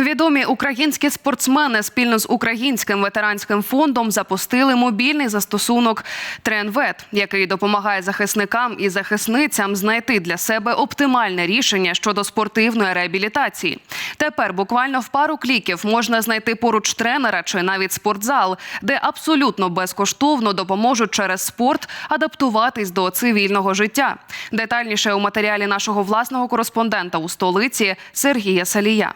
Відомі українські спортсмени спільно з українським ветеранським фондом запустили мобільний застосунок Тренвет, який допомагає захисникам і захисницям знайти для себе оптимальне рішення щодо спортивної реабілітації. Тепер буквально в пару кліків можна знайти поруч тренера чи навіть спортзал, де абсолютно безкоштовно допоможуть через спорт адаптуватись до цивільного життя. Детальніше у матеріалі нашого власного кореспондента у столиці Сергія Салія.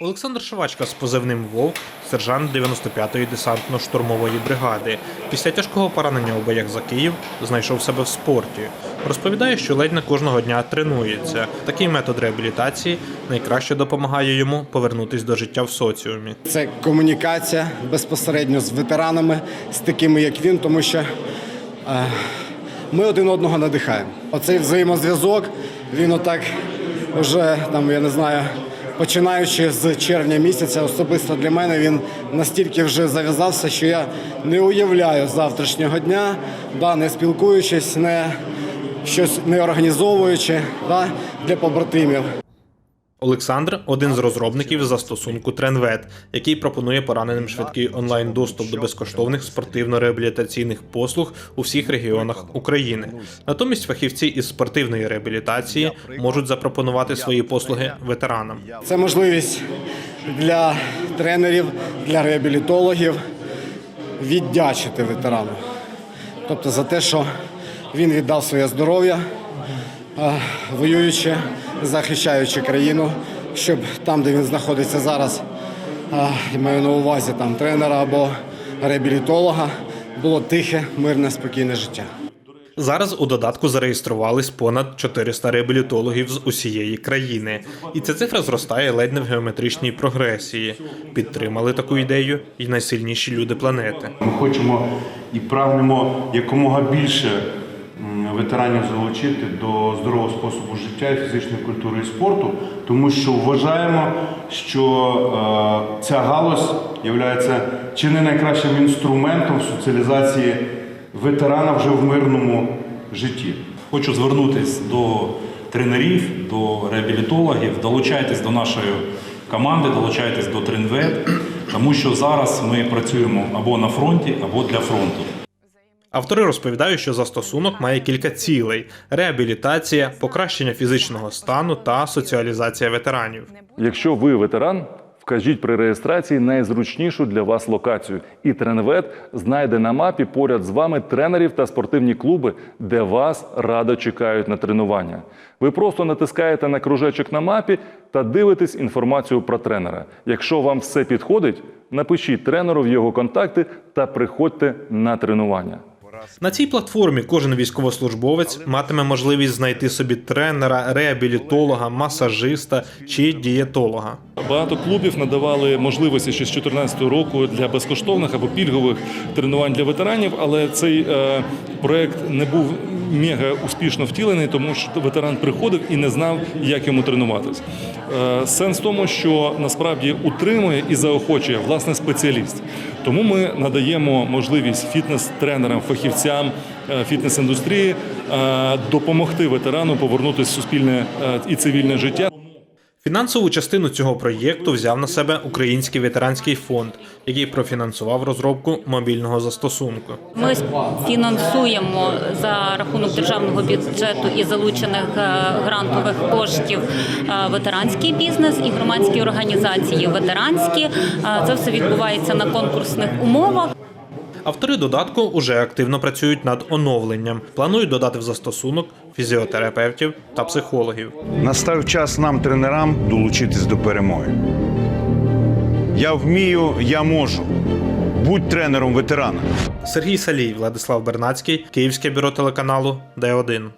Олександр Швачка з позивним Вовк, сержант 95-ї десантно-штурмової бригади. Після тяжкого поранення у боях за Київ знайшов себе в спорті. Розповідає, що ледь не кожного дня тренується. Такий метод реабілітації найкраще допомагає йому повернутись до життя в соціумі. Це комунікація безпосередньо з ветеранами, з такими як він, тому що е, ми один одного надихаємо. Оцей взаємозв'язок, він отак вже там, я не знаю, починаючи з червня місяця, особисто для мене він настільки вже зав'язався, що я не уявляю завтрашнього дня, да, не спілкуючись, не щось не організовуючи да, для побратимів. Олександр один з розробників застосунку Тренвет, який пропонує пораненим швидкий онлайн доступ до безкоштовних спортивно-реабілітаційних послуг у всіх регіонах України. Натомість фахівці із спортивної реабілітації можуть запропонувати свої послуги ветеранам. Це можливість для тренерів, для реабілітологів віддячити ветерану. Тобто за те, що він віддав своє здоров'я, воюючи, захищаючи країну, щоб там, де він знаходиться зараз, я маю на увазі там тренера або реабілітолога, було тихе, мирне, спокійне життя. Зараз у додатку зареєструвались понад 400 реабілітологів з усієї країни, і ця цифра зростає ледь не в геометричній прогресії. Підтримали таку ідею і найсильніші люди планети. Ми хочемо і прагнемо якомога більше ветеранів залучити до здорового способу життя фізичної культури і спорту, тому що вважаємо, що е, ця галузь є чи не найкращим інструментом соціалізації ветерана вже в мирному житті. Хочу звернутися до тренерів, до реабілітологів. Долучайтесь до нашої команди, долучайтесь до Тренвет, тому що зараз ми працюємо або на фронті, або для фронту. Автори розповідають, що застосунок має кілька цілей: реабілітація, покращення фізичного стану та соціалізація ветеранів. Якщо ви ветеран, вкажіть при реєстрації найзручнішу для вас локацію. І Тренвет знайде на мапі поряд з вами тренерів та спортивні клуби, де вас радо чекають на тренування. Ви просто натискаєте на кружечок на мапі та дивитесь інформацію про тренера. Якщо вам все підходить, напишіть тренеру в його контакти та приходьте на тренування. На цій платформі кожен військовослужбовець матиме можливість знайти собі тренера, реабілітолога, масажиста чи дієтолога. Багато клубів надавали можливості ще з 2014 року для безкоштовних або пільгових тренувань для ветеранів, але цей е, проект не був мега успішно втілений, тому що ветеран приходив і не знав, як йому тренуватись. Е, сенс в тому, що насправді утримує і заохочує власне спеціаліст. Тому ми надаємо можливість фітнес-тренерам, фахівцям е, фітнес-індустрії е, допомогти ветерану повернутися в суспільне і цивільне життя. Фінансову частину цього проєкту взяв на себе Український ветеранський фонд, який профінансував розробку мобільного застосунку. Ми фінансуємо за рахунок державного бюджету і залучених е, грантових коштів е, ветеранський бізнес і громадські організації ветеранські. Е, Це все відбувається на конкурсних умовах. Автори додатку уже активно працюють над оновленням. Планують додати в застосунок фізіотерапевтів та психологів. Настав час нам, тренерам, долучитись до перемоги. Я вмію, я можу. Будь тренером ветерана. Сергій Салій, Владислав Бернацький, Київське бюро телеканалу Д1.